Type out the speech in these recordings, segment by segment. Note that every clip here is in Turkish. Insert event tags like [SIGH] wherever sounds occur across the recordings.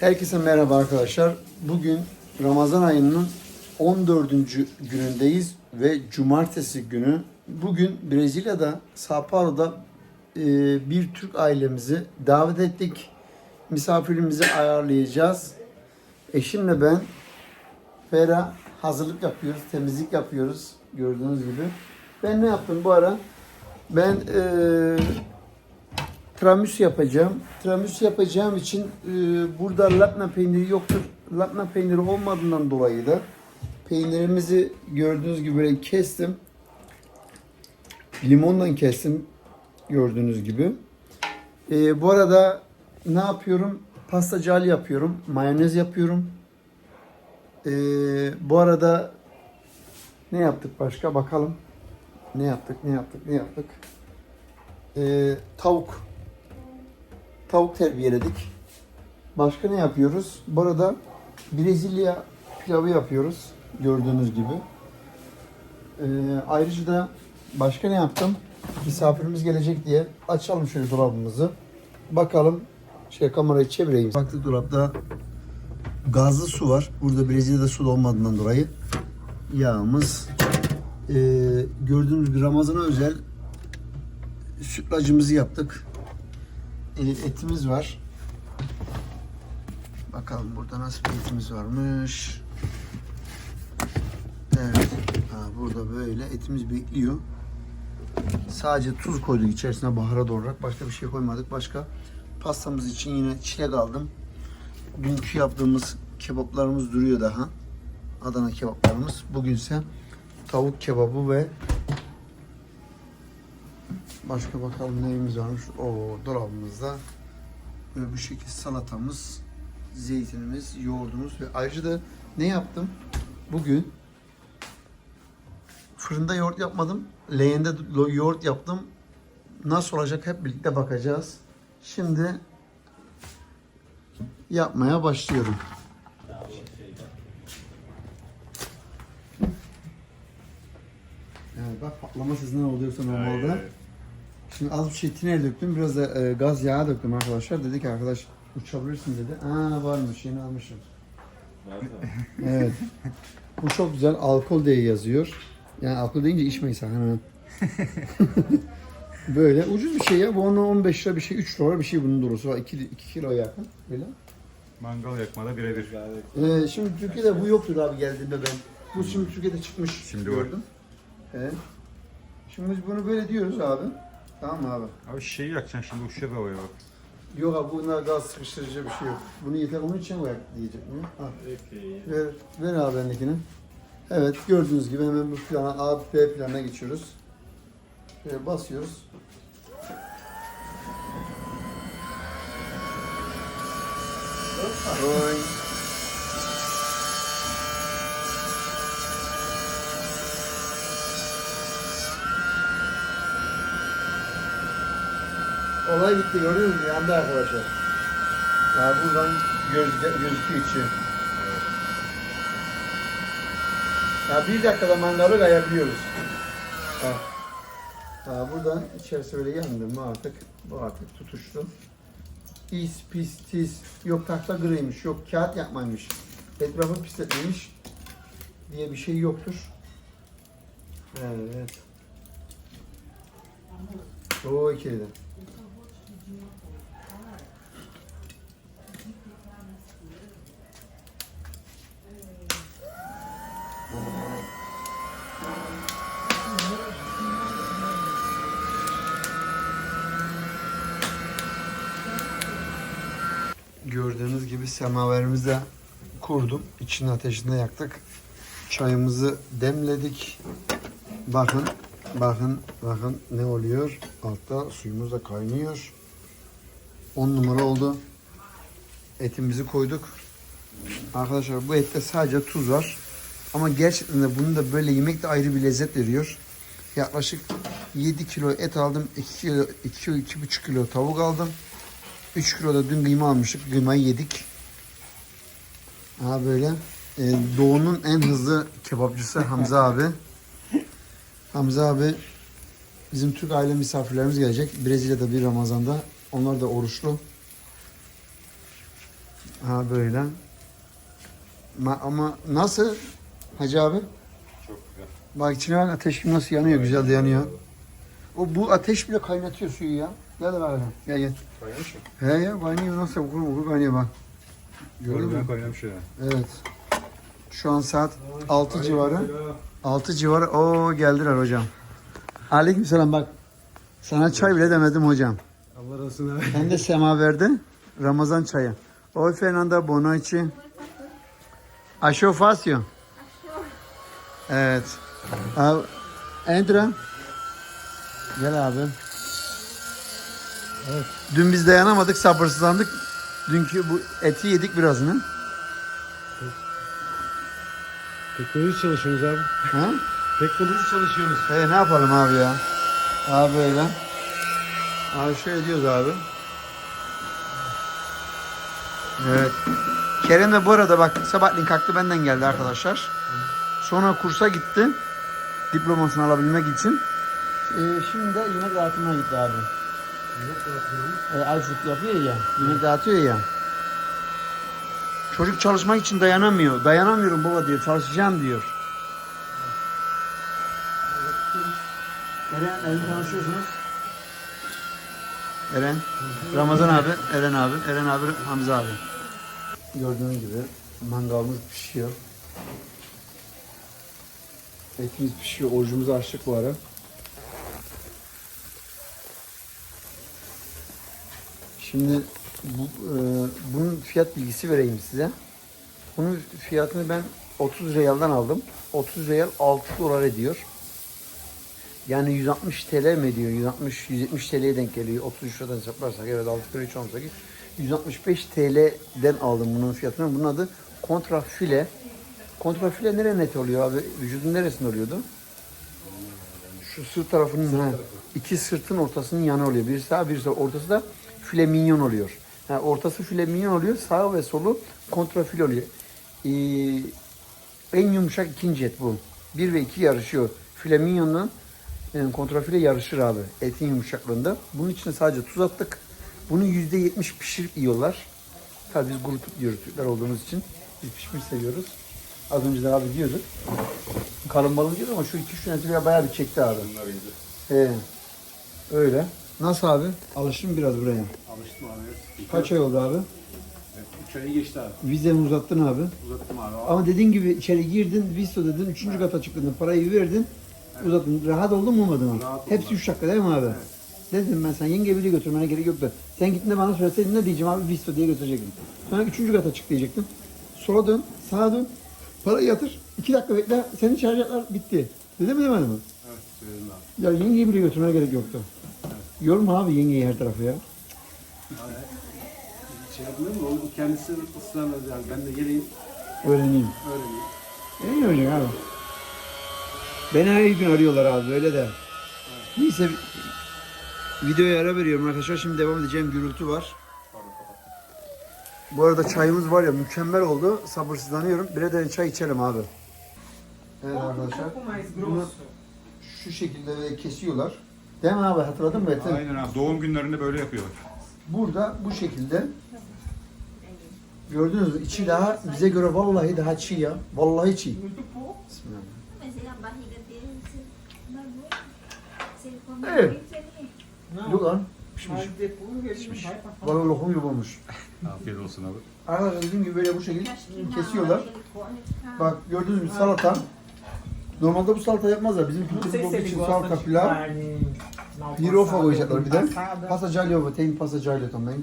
Herkese merhaba arkadaşlar. Bugün Ramazan ayının 14. günündeyiz ve cumartesi günü. Bugün Brezilya'da, Sao Paulo'da e, bir Türk ailemizi davet ettik. Misafirimizi ayarlayacağız. Eşimle ben Fera hazırlık yapıyoruz, temizlik yapıyoruz gördüğünüz gibi. Ben ne yaptım bu ara? Ben eee Tiramisu yapacağım. Tiramisu yapacağım için e, burada lapna peyniri yoktur. Lapna peyniri olmadığından dolayı da peynirimizi gördüğünüz gibi böyle kestim. Limondan kestim gördüğünüz gibi. E, bu arada ne yapıyorum? Pasta cali yapıyorum. Mayonez yapıyorum. E, bu arada ne yaptık başka? Bakalım. Ne yaptık? Ne yaptık? Ne yaptık? E, tavuk tavuk terbiyeledik. Başka ne yapıyoruz? Bu arada Brezilya pilavı yapıyoruz. Gördüğünüz gibi. Ee, ayrıca da başka ne yaptım? Misafirimiz gelecek diye açalım şöyle dolabımızı. Bakalım. Şey kamerayı çevireyim. Baktık dolapta gazlı su var. Burada Brezilya'da su da olmadığından dolayı yağımız ee, gördüğünüz gibi Ramazan'a özel sütlacımızı yaptık. E, etimiz var. Bakalım burada nasıl bir etimiz varmış. Evet. Ha, burada böyle etimiz bekliyor. Sadece tuz koyduk içerisine baharat olarak. Başka bir şey koymadık. Başka pastamız için yine çilek aldım. Dünkü yaptığımız kebaplarımız duruyor daha. Adana kebaplarımız. Bugünse tavuk kebabı ve Başka bakalım neyimiz varmış. O dolabımızda böyle bu şekilde salatamız, zeytinimiz, yoğurdumuz ve ayrıca da ne yaptım? Bugün fırında yoğurt yapmadım. Leğende yoğurt yaptım. Nasıl olacak hep birlikte bakacağız. Şimdi yapmaya başlıyorum. Yani bak patlama sesi ne oluyorsa normalde. Şimdi az bir şey tiner döktüm. Biraz da e, gaz yağı döktüm arkadaşlar. Dedi ki arkadaş uçabilirsin dedi. Aa varmış yeni almışım. [LAUGHS] evet. Bu çok güzel. Alkol diye yazıyor. Yani alkol deyince içmeyin sakın. [LAUGHS] Böyle ucuz bir şey ya. Bu onun 15 lira bir şey, 3 lira bir şey bunun durusu var. 2, 2 kilo yakın. Böyle. Mangal yakmada birebir. Ee, şimdi Türkiye'de bu yoktur abi geldiğinde ben. Bu şimdi Türkiye'de çıkmış. Şimdi var. gördüm. Evet. Şimdi biz bunu böyle diyoruz abi. Tamam mı abi? Abi şeyi yakacaksın şimdi uçacak havaya bak. Yok abi bunda gaz sıkıştırıcı bir şey yok. Bunu yeter onun için koyak diyecek mi? Al. Ver, ver abi bendekini. Evet gördüğünüz gibi hemen bu plana A, B planına geçiyoruz. Şöyle basıyoruz. Oy. Olay bitti görüyor musun? Yandı arkadaşlar. Ya buradan göz, gözüküyor içi. Ya bir dakikada mangalı kayabiliyoruz. Ha. Ha, buradan içerisi böyle yandı mı artık? Bu artık tutuştu. Pis pis tiz. Yok tahta griymiş, yok kağıt yapmaymış. Etrafı pisletmemiş diye bir şey yoktur. Evet. O ikili de. Gördüğünüz gibi semaverimizi de kurdum. İçini ateşinde yaktık. Çayımızı demledik. Bakın, bakın, bakın ne oluyor. Altta suyumuz da kaynıyor. 10 numara oldu. Etimizi koyduk. Arkadaşlar bu ette sadece tuz var. Ama gerçekten de bunu da böyle yemek de ayrı bir lezzet veriyor. Yaklaşık 7 kilo et aldım. 2 kilo, 2 kilo, 2,5 kilo tavuk aldım. 3 kilo da dün kıyma almıştık. Kıymayı yedik. Ha böyle. Ee, Doğu'nun en hızlı kebapçısı Hamza [LAUGHS] abi. Hamza abi bizim Türk aile misafirlerimiz gelecek. Brezilya'da bir Ramazan'da. Onlar da oruçlu. Ha böyle. Ma- ama nasıl Hacı abi? Çok güzel. Bak içine bak ateş gibi nasıl yanıyor güzel de yanıyor. O bu ateş bile kaynatıyor suyu ya. Gel bak gel gel. Kaynamış mı? He ya kaynıyor nasıl okur okur kaynıyor bak. Gördün mü? Kaynamış ya. Evet. Şu an saat 6 civarı. 6 civarı. Oo geldiler hocam. Aleykümselam bak. Sana çay bile demedim hocam. Allah razı olsun abi. Hem de semaverde Ramazan çayı. Oi Fernanda, boa noite. Achou fácil? Evet. Abi, entra. Gel abi. Evet. Dün biz dayanamadık, sabırsızlandık. Dünkü bu eti yedik birazını. Teknoloji çalışıyorsunuz abi. Ha? Teknoloji çalışıyorsunuz. Hey, ne yapalım abi ya? Abi böyle. Abi şöyle diyoruz abi. Evet. Kerem de bu arada bak sabahleyin kalktı benden geldi arkadaşlar. Sonra kursa gitti. Diplomasını alabilmek için. Ee, şimdi de yemek dağıtımına gitti abi. E, Ayşut yapıyor ya. Yemek dağıtıyor ya. Çocuk çalışmak için dayanamıyor. Dayanamıyorum baba diyor. Çalışacağım diyor. Eren, Eren tanışıyorsunuz. Eren, Ramazan abi, Eren abi, Eren abi, Hamza abi. Gördüğünüz gibi mangalımız pişiyor. Etimiz pişiyor, orucumuzu açtık bu ara. Şimdi bu, e, bunun fiyat bilgisi vereyim size. Bunun fiyatını ben 30 riyaldan aldım. 30 riyal 6 dolar ediyor. Yani 160 TL mi diyor? 160 170 TL'ye denk geliyor. 33 liradan hesaplarsak evet 6 kere 3 18. 165 TL'den aldım bunun fiyatını. Bunun adı kontrafile. Kontrafile nere net oluyor abi? Vücudun neresinde oluyordu? Şu sırt tarafının ha, iki sırtın ortasının yanı oluyor. Birisi sağ birisi sol. ortası da file minyon oluyor. Ha, ortası file minyon oluyor. Sağ ve solu kontrafile oluyor. Ee, en yumuşak ikinci et bu. 1 ve 2 yarışıyor. File minyonla yani kontrafile yarışır abi etin yumuşaklığında. Bunun içine sadece tuz attık. Bunu %70 pişirip yiyorlar. Tabii biz kurutup yiyoruz Türkler olduğumuz için. Biz pişmiş seviyoruz. Az önce de abi diyorduk. Kalın balın diyordu ama şu iki üç tane bayağı bir çekti abi. Bunlar iyiydi. He. Öyle. Nasıl abi? Alıştın mı biraz buraya? Alıştım abi. Kaç ay oldu abi? 3 ayı geçti abi. Vizeni uzattın abi. Uzattım abi. Ama dediğin gibi içeri girdin, visto dedin, üçüncü kata çıktın, parayı verdin, uzattın. Rahat oldun mu olmadın mı? Rahat oldum Hepsi abi. üç dakika değil mi abi? Dedim ben sen yenge bile götürmene gerek yoktu. Sen gittiğinde bana söyleseydin ne diyeceğim abi visto diye götürecektim. Sonra üçüncü kata çık diyecektim. Sola dön, sağa dön, parayı yatır, iki dakika bekle, seni çağıracaklar, bitti. Dedim mi demedim mi? Evet söyledim abi. Ya yengeyi bile götürmene gerek yoktu. Yorma abi yengeyi her tarafı ya. Şey yapmıyor mu? Kendisi ısrarla yani ben de geleyim Öğreneyim. öğreneyim. İyi olacak abi. Beni her gün arıyorlar abi öyle de. Neyse videoya ara veriyorum arkadaşlar. Şimdi devam edeceğim gürültü var. Bu arada çayımız var ya mükemmel oldu. Sabırsızlanıyorum. Bir de çay içelim abi. Evet arkadaşlar. Bunu şu şekilde kesiyorlar. Değil mi abi? Hatırladın mı? Aynen abi. Doğum günlerinde böyle yapıyorlar. Burada bu şekilde gördünüz mü? İçi daha bize göre vallahi daha çiğ ya. Vallahi çiğ. Bismillah. Comer É. muito, ele... Yok lan. Pişmiş. Fora. Vallahi lokum gibi olmuş. Afiyet olsun abi. Arkadaşlar dediğim gibi böyle bu şekilde kesiyorlar. Bak gördünüz mü salata. Normalde bu salata yapmazlar. Bizim Não kültürümüz olduğu için salata pilav. passada, koyacaklar bir de. Pasacalyo tem pasacalyo também.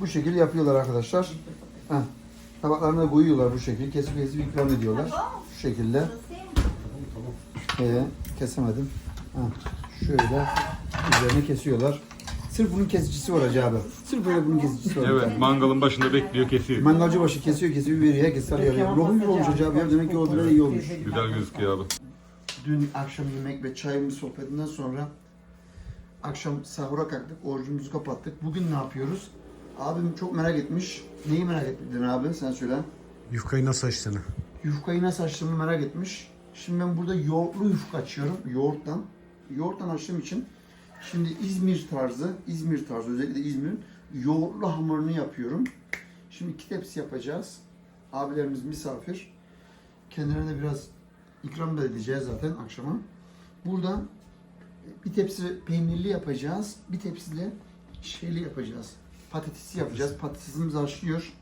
Bu şekilde yapıyorlar arkadaşlar. Heh. Tabaklarına koyuyorlar bu şekilde. Kesip kesip ikram ediyorlar. Şu şekilde. Ee, kesemedim. Heh. Şöyle üzerine kesiyorlar. Sırf bunun kesicisi var Hacı abi. Sırf böyle bunun kesicisi var. Evet mangalın başında bekliyor kesiyor. Mangalcı başı kesiyor kesiyor veriyor. Herkes sarıyor. Lokum gibi olmuş Hacı abi ya. Demek ki o bile iyi olmuş. Güzel gözüküyor abi. Dün akşam yemek ve çayımız sohbetinden sonra akşam sahura kalktık, orucumuzu kapattık. Bugün ne yapıyoruz? Abim çok merak etmiş. Neyi merak ettin abi? Sen söyle. Yufkayı nasıl açtığını. Yufkayı nasıl açtığımı merak etmiş. Şimdi ben burada yoğurtlu yufka açıyorum. Yoğurttan. Yoğurttan açtığım için şimdi İzmir tarzı, İzmir tarzı özellikle İzmir'in yoğurtlu hamurunu yapıyorum. Şimdi iki tepsi yapacağız. Abilerimiz misafir. Kendilerine biraz ikram da edeceğiz zaten akşama. Buradan bir tepsi peynirli yapacağız. Bir tepsi de şeyli yapacağız. Patatesli yapacağız. Patatesimiz haşlıyor.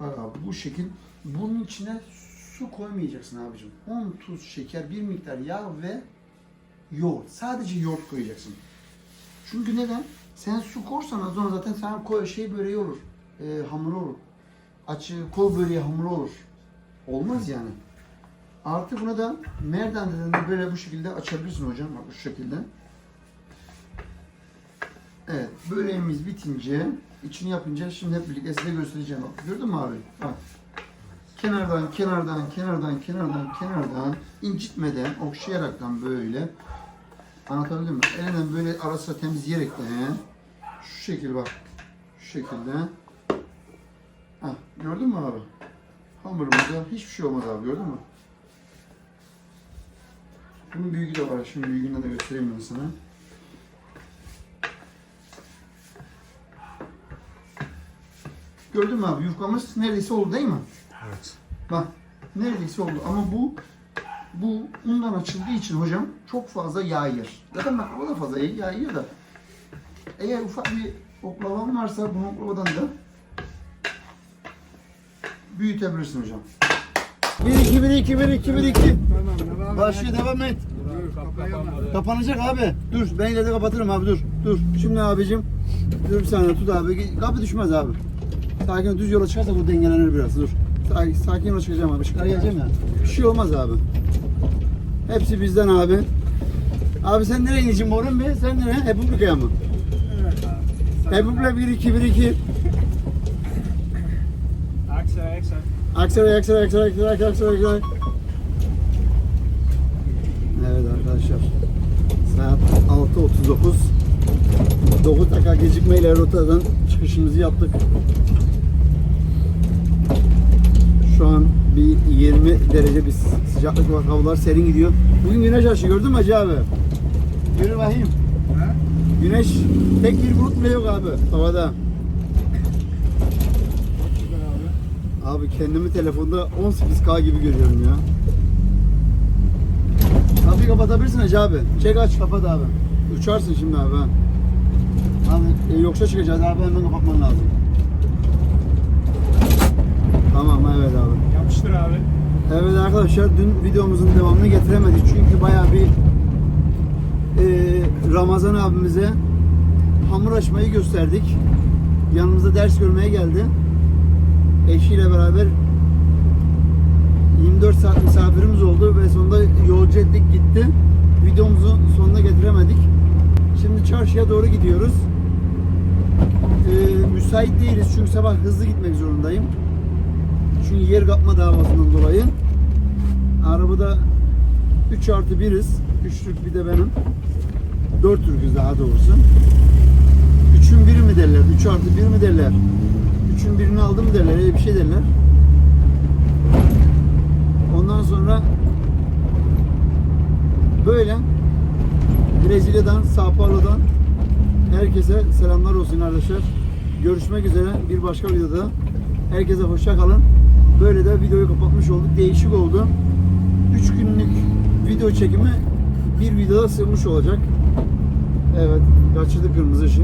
Bak abi bu şekil. Bunun içine su koymayacaksın abicim. Un, tuz, şeker, bir miktar yağ ve yoğurt. Sadece yoğurt koyacaksın. Çünkü neden? Sen su korsan az sonra zaten sen koy şey böreği olur. E, hamur olur. Açı kol böreği hamuru olur. Olmaz yani. Artı buna da merdandeden de böyle bu şekilde açabilirsin hocam. Bak şu şekilde. Evet. Böreğimiz bitince içini yapınca şimdi hep birlikte size göstereceğim. Gördün mü abi? Bak. Kenardan, kenardan, kenardan, kenardan, kenardan incitmeden, okşayaraktan böyle Anlatabildim mi? Elinden böyle arası temizleyerekten şu şekil bak. Şu şekilde. Hah, gördün mü abi? Hamurumuzda hiçbir şey olmaz abi gördün mü? Bunun büyüğü de var. Şimdi büyüğünü de göstereyim ben sana. Gördün mü abi? Yufkamız neredeyse oldu değil mi? Evet. Bak neredeyse oldu ama bu bu undan açıldığı için hocam çok fazla yağ yer. Zaten bak o da fazla yağ yiyor da. Eğer ufak bir oklavan varsa bu oklavadan da büyütebilirsin hocam. 1 2 1 2 1 2 1 2 Başlıyor devam et. Kapanacak abi. Dur ben ileride kapatırım abi dur. Dur. Şimdi abicim dur bir saniye tut abi. Kapı düşmez abi. Sakin düz yola çıkarsa bu dengelenir biraz. Dur. Sakin, sakin yola çıkacağım abi. Çıkar geleceğim ya. Bir şey olmaz abi. Hepsi bizden abi. Abi sen nereye ineceksin Borun Bey? Sen nereye? Republika'ya mı? Republika 1 2 1 2. Aksa, aksa. Aksaray, Aksaray, Aksaray, Aksaray, Aksaray, Aksaray. Evet arkadaşlar. Saat 6.39. 9 dakika gecikmeyle rotadan çıkışımızı yaptık. Şu an bir 20 derece bir sıcaklık var. Havalar serin gidiyor. Bugün güneş açı gördün mü Hacı abi? Yürü bakayım. Güneş tek bir bulut bile yok abi havada. Abi kendimi telefonda 18K gibi görüyorum ya. Kapıyı kapatabilirsin Hacı abi. Çek aç kapat abi. Uçarsın şimdi abi ha. Abi e, yoksa çıkacağız abi hemen kapatman lazım. Tamam evet abi. Yapıştır abi. Evet arkadaşlar dün videomuzun devamını getiremedik çünkü bayağı bir e, Ramazan abimize hamur açmayı gösterdik. Yanımıza ders görmeye geldi. Eşiyle beraber 24 saat misafirimiz oldu ve sonunda yolcu ettik gitti. Videomuzu sonuna getiremedik. Şimdi çarşıya doğru gidiyoruz. E, müsait değiliz çünkü sabah hızlı gitmek zorundayım. Çünkü yer kapma davasından dolayı. Arabada 3 artı 1'iz. 3'lük bir de benim. 4 Türk'üz daha doğrusu. 3'ün biri mi derler? 3 artı 1 mi derler? 3'ün birini aldım mı derler? Öyle bir şey derler. Ondan sonra böyle Brezilya'dan, Sao Paulo'dan herkese selamlar olsun arkadaşlar. Görüşmek üzere bir başka videoda. Herkese hoşça kalın. Böyle de videoyu kapatmış olduk. Değişik oldu. 3 günlük video çekimi bir videoda sığmış olacak. Evet, kaçırdı kırmızı ışığı.